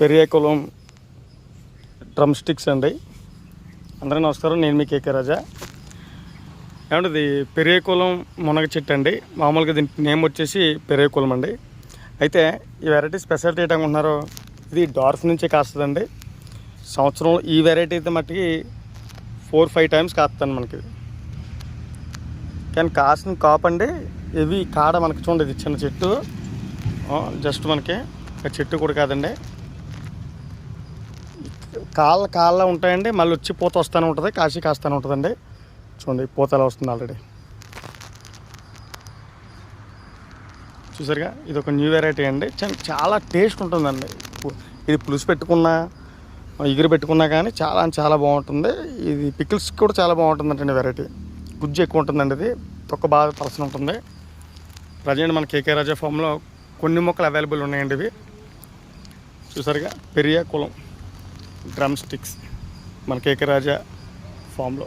పెరియాకులం drum sticks అండి. అందరికీ నమస్కారం నేను మీ కేకే రాజా. ఏమంటే ఇది పెరియాకులం మునగ చెట్టు అండి. మామూలుగా దీని నేమ్ వచ్చేసి పెరియాకులం అండి. అయితే ఈ వెరైటీ స్పెషాలిటీ ఏంటనుకుంటున్నారు ఇది డార్ఫ్ నుంచే కాస్తుందండి. సంవత్సరంలో ఈ వెరైటీ అయితే మట్టుకి ఫోర్ ఫైవ్ టైమ్స్ కాస్తుంది మనకి. కానీ కాసిన కాపండి అండి. ఇవి కాడ మనకి చూడండి ఇది చిన్న చెట్టు. జస్ట్ మనకి చెట్టు కూడా కాదండి. కాళ్ళ కాళ్ళ ఉంటాయండి మళ్ళీ వచ్చి పూత వస్తూనే ఉంటుంది కాశీ కాస్తూనే ఉంటుందండి. చూడండి పూత ఎలా వస్తుంది ఆల్రెడీ చూసారుగా ఇది ఒక న్యూ వెరైటీ అండి. చాలా టేస్ట్ ఉంటుందండి. ఇది పులుసు పెట్టుకున్నా ఎగురు పెట్టుకున్నా కానీ చాలా చాలా బాగుంటుంది. ఇది పికిల్స్ కూడా చాలా బాగుంటుందండి వెరైటీ గుజ్జు ఎక్కువ ఉంటుందండి ఇది. తొక్క బాగా పలసన ఉంటుంది. ప్రజెంట్ మన కేకే రాజా ఫామ్లో కొన్ని మొక్కలు అవైలబుల్ ఉన్నాయండి ఇవి. చూసారుగా పెరియా కులం డ్రమ్ స్టిక్స్ మన కేకరాజా ఫామ్లో.